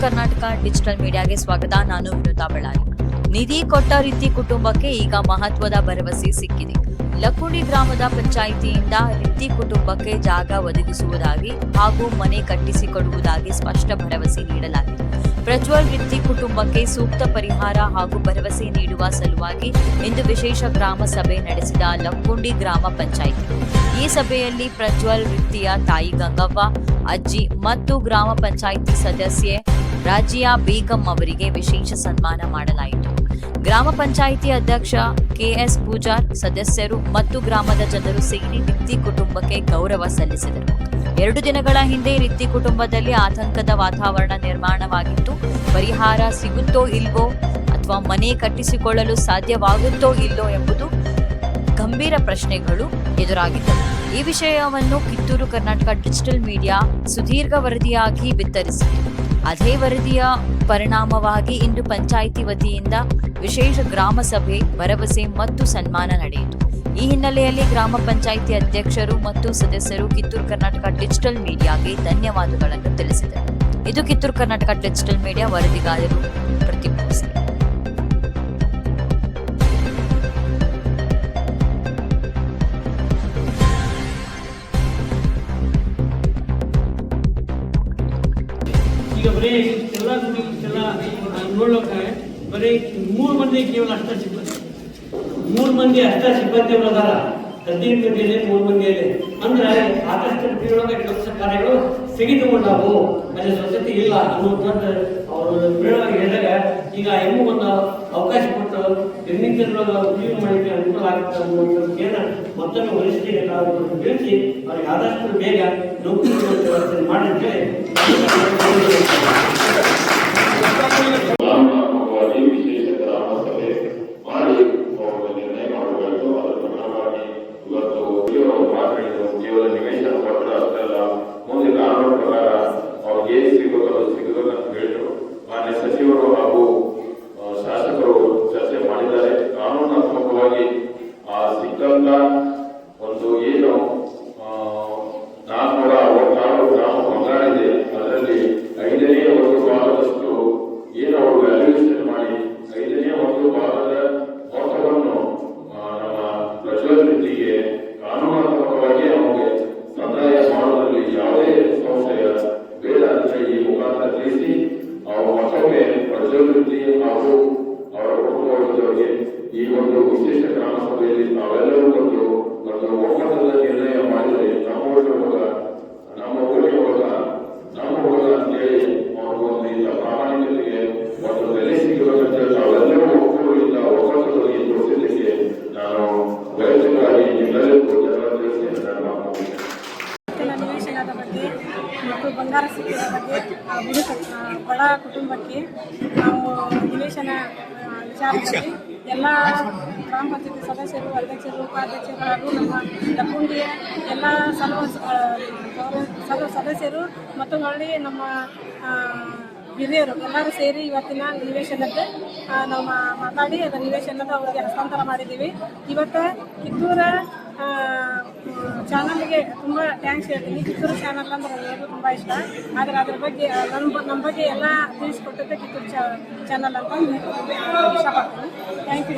Karnataka digital ಮೀಡಿಯಾಗೆ ಸ್ವಾಗತ. ನಾನು ವಿನೋತಾ ಬಳ್ಳಾರಿ. ನಿಧಿ ಕೊಟ್ಟ ರೀತಿ ಕುಟುಂಬಕ್ಕೆ ಈಗ ಮಹತ್ವದ ಭರವಸೆ ಸಿಕ್ಕಿದೆ. ಲಕ್ಕುಂಡಿ ಗ್ರಾಮದ ಪಂಚಾಯಿತಿಯಿಂದ ರೀತಿ ಕುಟುಂಬಕ್ಕೆ ಜಾಗ ಒದಗಿಸುವುದಾಗಿ ಹಾಗೂ ಮನೆ ಕಟ್ಟಿಸಿಕೊಡುವುದಾಗಿ ಸ್ಪಷ್ಟ ಭರವಸೆ ನೀಡಲಾಗಿದೆ. ಪ್ರಜ್ವಲ್ ರಿತ್ತಿ ಕುಟುಂಬಕ್ಕೆ ಸೂಕ್ತ ಪರಿಹಾರ ಹಾಗೂ ಭರವಸೆ ನೀಡುವ ಸಲುವಾಗಿ ಇಂದು ವಿಶೇಷ ಗ್ರಾಮ ಸಭೆ ನಡೆಸಿದ ಲಕ್ಕುಂಡಿ ಗ್ರಾಮ ಪಂಚಾಯಿತಿ. ಈ ಸಭೆಯಲ್ಲಿ ಪ್ರಜ್ವಲ್ ವೃತ್ತಿಯ ತಾಯಿ ಗಂಗವ್ವ, ಅಜ್ಜಿ ಮತ್ತು ಗ್ರಾಮ ಪಂಚಾಯಿತಿ ಸದಸ್ಯೆ ರಾಜಿಯಾ ಬೇಗಂ ಅವರಿಗೆ ವಿಶೇಷ ಸನ್ಮಾನ ಮಾಡಲಾಯಿತು. ಗ್ರಾಮ ಪಂಚಾಯಿತಿ ಅಧ್ಯಕ್ಷ ಕೆಎಸ್ ಪೂಜಾರ್ ಸದಸ್ಯರು ಮತ್ತು ಗ್ರಾಮದ ಜನರು ಸೇರಿ ರಿತ್ತಿ ಕುಟುಂಬಕ್ಕೆ ಗೌರವ ಸಲ್ಲಿಸಿದರು. ಎರಡು ದಿನಗಳ ಹಿಂದೆ ರಿತ್ತಿ ಕುಟುಂಬದಲ್ಲಿ ಆತಂಕದ ವಾತಾವರಣ ನಿರ್ಮಾಣವಾಗಿತ್ತು. ಪರಿಹಾರ ಸಿಗುತ್ತೋ ಇಲ್ವೋ ಅಥವಾ ಮನೆ ಕಟ್ಟಿಸಿಕೊಳ್ಳಲು ಸಾಧ್ಯವಾಗುತ್ತೋ ಇಲ್ಲೋ ಎಂಬುದು ಗಂಭೀರ ಪ್ರಶ್ನೆಗಳು ಎದುರಾಗಿದ್ದವು. ಈ ವಿಷಯವನ್ನು ಕಿತ್ತೂರು ಕರ್ನಾಟಕ ಡಿಜಿಟಲ್ ಮೀಡಿಯಾ ಸುದೀರ್ಘ ವರದಿಯಾಗಿ ಬಿತ್ತರಿಸಿತು. ಅದೇ ವರದಿಯ ಪರಿಣಾಮವಾಗಿ ಇಂದು ಪಂಚಾಯಿತಿ ವತಿಯಿಂದ ವಿಶೇಷ ಗ್ರಾಮ ಸಭೆ, ಭರವಸೆ ಮತ್ತು ಸನ್ಮಾನ ನಡೆಯಿತು. ಈ ಹಿನ್ನೆಲೆಯಲ್ಲಿ ಗ್ರಾಮ ಪಂಚಾಯಿತಿ ಅಧ್ಯಕ್ಷರು ಮತ್ತು ಸದಸ್ಯರು ಕಿತ್ತೂರು ಕರ್ನಾಟಕ ಡಿಜಿಟಲ್ ಮೀಡಿಯಾಗೆ ಧನ್ಯವಾದಗಳನ್ನು ತಿಳಿಸಿದರು. ಇದು ಕಿತ್ತೂರು ಕರ್ನಾಟಕ ಡಿಜಿಟಲ್ ಮೀಡಿಯಾ ವರದಿಗಾರರು ಪ್ರತಿಭಟಿಸಿದರು. ಈಗ ಬರೀ ಎಲ್ಲ ಎಲ್ಲ ನೋಡ್ಲಿಕ್ಕೆ ಬರೀ ಮೂರು ಮಂದಿ ಕೇವಲ ಅಷ್ಟ ಸಿಬ್ಬಂದಿ. ಮೂರು ಮಂದಿ ಅಷ್ಟ ಸಿಬ್ಬಂದಿ ಅವರದಾರ ಹದಿನೈದು ಮಂದಿ ಮೂರು ಮಂದಿಯಲ್ಲಿ. ಅಂದ್ರೆ ಆದಷ್ಟು ಬೀಳೊಳಗೆ ಕೆಲಸ ಕಾರ್ಯಗಳು ಸ್ಥಗಿತಗೊಂಡವು ಅಲ್ಲಿ ಸ್ವಚ್ಛತೆ ಇಲ್ಲ ಅನ್ನುವಂಥದ್ದು ಅವರು ಬೀಳೊಳಗೆ ಹೇಳಿದಾಗ ಈಗ ಇನ್ನೂ ಒಂದು ದಿನನಿತ್ಯದೊಳಗೆ ಉದ್ಯೋಗ ಮಾಡಲಿಕ್ಕೆ ಅನುಕೂಲ ಆಗುತ್ತೆ ಅನ್ನುವಂಥದ್ದನ್ನ ಮತ್ತೊಮ್ಮೆ ವರಿಷ್ಠರಿಗೆ ನಾವು ತಿಳಿಸಿ, ಅವ್ರಿಗೆ ಆದಷ್ಟು ಬೇಗ ನೌಕರಿ ವ್ಯವಸ್ಥೆ ಮಾಡಿ ರೀತಿ ಹಾಗೂ ಅವರ ಈ ಒಂದು ವಿಶೇಷ ಗ್ರಾಮ ನಾವೆಲ್ಲರೂ ಬಂದು ಒಂದು ಒಮ್ಮತದ ನಿರ್ಣಯ ಮಾಡಿದರೆ ನಮ್ಮ ಊರಿನ ಹುಡುಗ ನಮ್ಮ ಊರಿನ ಹುಡುಗ ನಮ್ಮ ಹುಡುಗ ಅಂತೇಳಿ ಅವರು ಒಂದು ಇಂಥ ಪ್ರಾಮಾಣಿಕತೆಗೆ ಒಂದು ಬೆಲೆ ಸಿಗಬೇಕಂತ ತಾವೆಲ್ಲರೂ ಒಕ್ಕೂಟದಿಂದ ಒಕ್ಕೂಟದೊಳಗೆ ತೋರಿಸಲಿಕ್ಕೆ ನಾನು ವೈಯಕ್ತಿಕವಾಗಿ ನಿಮ್ಮೆಲ್ಲರಿಗೂ ಜನರ ತಿಳಿಸಿ ಬಂಗಾರ ಬುಡ ಬಡ ಕುಟುಂಬಕ್ಕೆ ನಾವು ನಿವೇಶನ ವಿಚಾರ ವಿಚಾರದಲ್ಲಿ ಎಲ್ಲ ಗ್ರಾಮ ಪಂಚಾಯತಿ ಸದಸ್ಯರು ಅಧ್ಯಕ್ಷರು ಉಪಾಧ್ಯಕ್ಷರು ಹಾಗೂ ನಮ್ಮ ಲಕ್ಕುಂಡಿಯ ಎಲ್ಲ ಸರ್ವ ಸರ್ವ ಸದಸ್ಯರು ಮತ್ತು ಹೊಳ್ಳಿ ನಮ್ಮ ಹಿರಿಯರು ಎಲ್ಲರೂ ಸೇರಿ ಇವತ್ತಿನ ನಿವೇಶನಕ್ಕೆ ಆ, ನಾವು ಮಾತಾಡಿ ಅದರ ನಿವೇಶನದ ಅವರಿಗೆ ಹಸ್ತಾಂತರ ಮಾಡಿದ್ದೀವಿ. ಇವತ್ತು ಕಿತ್ತೂರ ಚಾನಲ್ಗೆ ತುಂಬ ಥ್ಯಾಂಕ್ಸ್ ಹೇಳ್ತೀನಿ. ಕಿತ್ತೂರು ಚಾನಲ್ ಅಂದ್ರೆ ಎಲ್ಲರೂ ತುಂಬ ಇಷ್ಟ. ಆದರೆ ಅದ್ರ ಬಗ್ಗೆ ನಮ್ಮ ನಮ್ಮ ಬಗ್ಗೆ ಎಲ್ಲ ತಿಳಿಸ್ಕೊಟ್ಟಿದ್ದೆ ಕಿತ್ತೂರು ಚಾನಲ್ ಅಂತ. ಇಷ್ಟಪಡ್ತೀನಿ. Thank you